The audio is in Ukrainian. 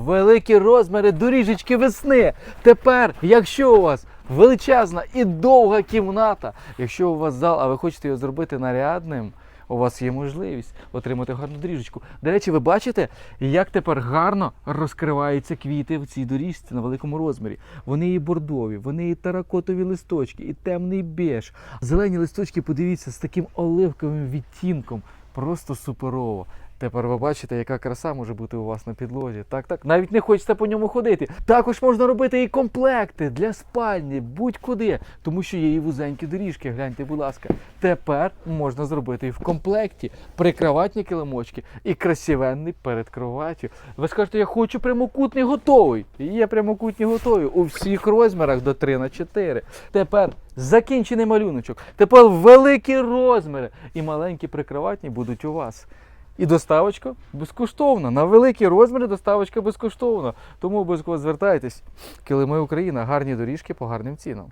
Великі розміри доріжечки весни. Тепер, якщо у вас величезна і довга кімната, якщо у вас зал, а ви хочете його зробити нарядним, у вас є можливість отримати гарну доріжечку. До речі, ви бачите, як тепер гарно розкриваються квіти в цій доріжці на великому розмірі. Вони і бордові, вони і таракотові листочки, і темний беж. Зелені листочки, подивіться, з таким оливковим відтінком. Просто суперово. Тепер ви бачите, яка краса може бути у вас на підлозі. Так, так. Навіть не хочеться по ньому ходити. Також можна робити і комплекти для спальні, будь-куди, тому що є і вузенькі доріжки. Гляньте, будь ласка. Тепер можна зробити і в комплекті прикроватні килимочки і красивенний перед кроваттю. Ви скажете, я хочу прямокутний готовий. Є прямокутні готові у всіх розмірах до 3 на 4. Тепер закінчений малюночок. Тепер великі розміри і маленькі прикроватні будуть у вас. І доставочка безкоштовна. На великі розміри доставочка безкоштовна. Тому обов'язково звертайтесь. Килими Україна, гарні доріжки по гарним цінам.